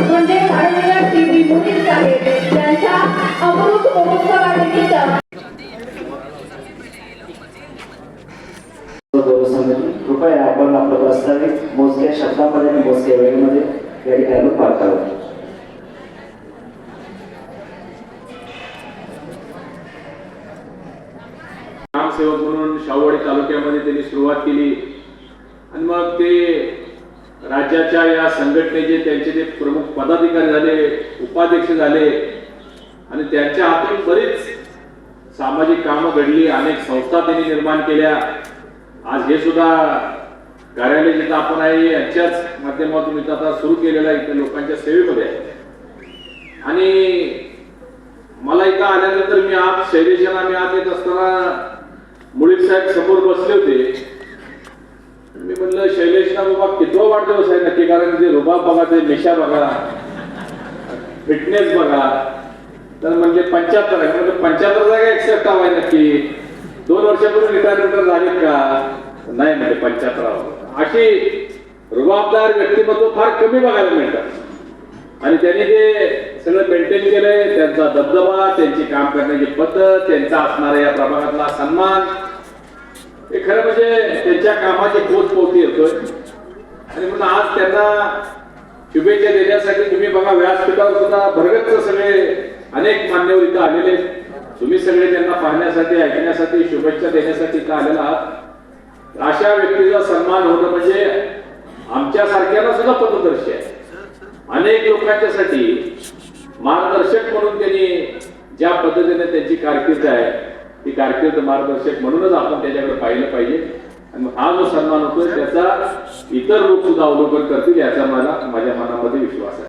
म्हणजे माननीय T V मुनीस साहेब अमृत महोत्सवानिमित्त कृपया आपण आपलं प्रस्तावित मोजक्या शब्दामध्ये आणि मोजक्या वेळेमध्ये या ठिकाणी पार करावं. ग्रामसेवक म्हणून शाहूवाडी तालुक्यामध्ये त्यांनी सुरुवात केली. आणि मग ते राज्याच्या या संघटनेचे त्यांचे ते प्रमुख पदाधिकारी झाले उपाध्यक्ष झाले आणि त्यांच्या हातून बरीच सामाजिक कामं घडली अनेक संस्था त्यांनी निर्माण केल्या. आज हे सुद्धा कार्यालय जिथं आपण आहे यांच्याच माध्यमातून इथं आता सुरू केलेलं आहे इथं लोकांच्या सेवेमध्ये आहे. आणि मला इथं आल्यानंतर मी आज शैलेशाला मी आत येत असताना मुळीक साहेब समोर बसले होते. मी म्हणलं शैलेशना बाबा कितवा वाढदिवस आहे नक्की? कारण ते रुबाब बघा ते निशा बघा फिटनेस बघा. तर म्हणजे पंच्याहत्तर आहे. म्हणजे पंच्याहत्तर जागा एक्सेप्ट हवाय नक्की. दोन वर्षापूर्वी रिटायरमेंट झालेत का? नाही म्हणजे पंच्याहत्तराव. अशी रुबाबदार व्यक्तिमत्व फार कमी बघायला मिळतात. आणि त्यांनी जे सगळं मेंटेन केलंय त्यांचा दबदबा त्यांची काम करण्याची पद्धत त्यांचा असणारा या प्रभागातला सन्मान हे खरं म्हणजे त्यांच्या कामाची पोच पोहोची येतोय आणि म्हणून आज त्यांना शुभेच्छा देण्यासाठी तुम्ही बघा व्यासपीठावर सुद्धा भरगच्च सगळे अनेक मान्यवर इथं आलेले आहेत. तुम्ही सगळे त्यांना पाहण्यासाठी ऐकण्यासाठी शुभेच्छा देण्यासाठी का आलेला आहात. अशा व्यक्तीचा सन्मान होणं म्हणजे आमच्या सारख्याला सुद्धा पथदर्शी आहे. अनेक लोकांच्यासाठी मार्गदर्शक म्हणून त्यांनी ज्या पद्धतीने त्यांची कारकीर्द आहे ती कारकीर्द मार्गदर्शक म्हणूनच आपण त्याच्याकडे पाहिलं पाहिजे. आणि हा जो सन्मान होतोय त्याचा इतर लोक सुद्धा अवलोकन करतील याचा मला माझ्या मनामध्ये विश्वास आहे.